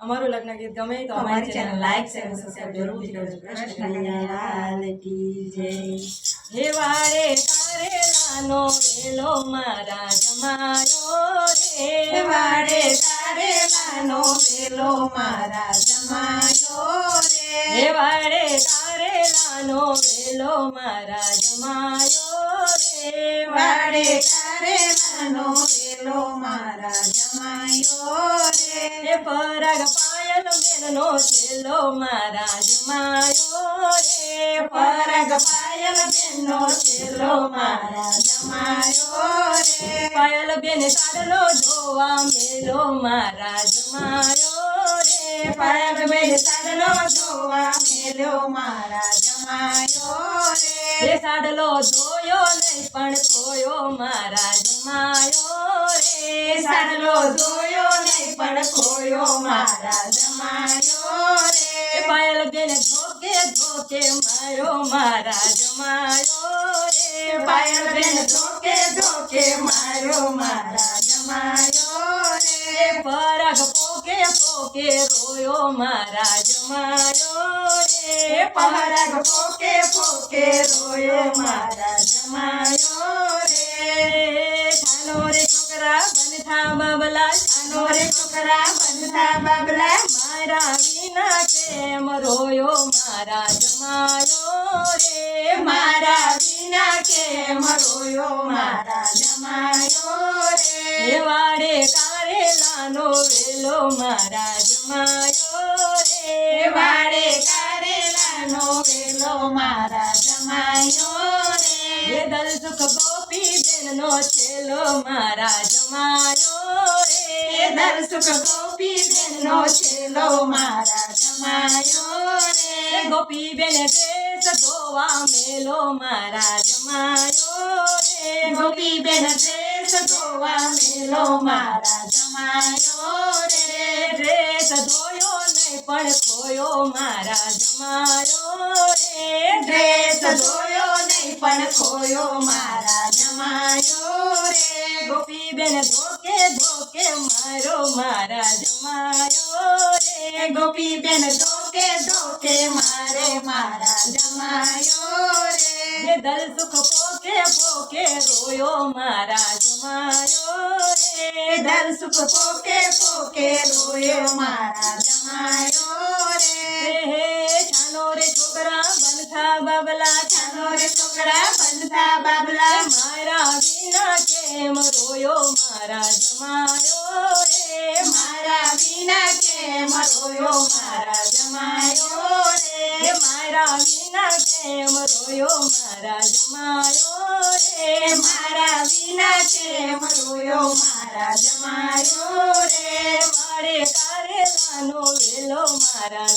અમારું લગ્ન ગીત ગમે તો અમારી ચેનલ લાઈક શેર સબસ્ક્રાઇબ જરૂરથી કરજો. કૃષ્ણ જય. હે વારે કારેલાનો વેલો મારા જમાયો રે. વાડે કારેલાનો વેલો મારા જમાયો હે રે વાડે કારેલાનો વેલો મારા પાયલ છેલ્લો મારા જમાયો રે. પરગ પાયલ બેનનો છેલ્લો મારા જમાયો રે. પાયલ બેન સાડલો જોવા મેલો મારા જમાયો રે. પરગ બેન સાડલો જોવા મેલ્યો મારા જમાયો રે. સાડલો જોયો નહીં પણ ખોયો મારા જમાયો રે. સાડલો જોયો જમાયો હે રે પાયલ બેન ધોકે ધોકે માર્યો મારા જમાયો રે પાયલ બેન ધોકે ધોકે માર્યો મારા જમાયો રે પરાગ પોકે પોકે રોયો મારા જમાયો રે પરાગ પોકે પોકે રોયો મારા જમાયો રે છાનો રે છોકરા બનથા બાબલા છાનો નો રે છોકરા બંધા બાબલા મારા વિના કેમ રોયો મારા જમાયો રે મારા વિના કેમ રોયો મારા જમાયો હે રે વાડે કારેલાનો વેલો મારા જમાયો રે વાડે કારેલાનો વેલો મારા જમાયો હે રે દલ સુખ ગોપી બેનનો છેલો મારા જમાયો રે દર સુખ ગોપી બેનનો છેલો મારા જમાયો રે. ગોપી બેન ડ્રેસ ધોવા મેલો મારા જમાયો રે. ગોપી બેન ડ્રેસ ધોવા મેલો મારા જમાયો રે. ડ્રેસ ધોયો નહીં પણ ખોયો મારા જમાયો રે. ડ્રેસ ધોયો નહીં પણ ખોયો મારા જમાયો રે. ગોપી બેન ધોકે ધોકે મારો મારા જમાયો રે ગોપી બેન ધોકે ધોકે મારે મારા જમાયો રે જે દલ સુખ પોકે પોકે રોયો મારા જમાયો રે દલ સુખ પોકે પોકે રોયો મારા જમાયો હે રે હે છાનો રે છોકરા બનથા બાબલા છાનો ચાલો રે છોકરા બંધા બાબલા મારા વિના કેમ રોયો મારા જમાયો મારા જમાયો રે, મારા વિના કેમ રોયો મારા જમાયો રે વાડે કારેલાનો વેલો. મારા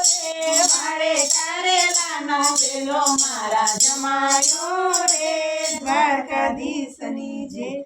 રે, મારે કારેલાનો વેલો. મારા જમાયો રે, દ્વારકાધીશની જે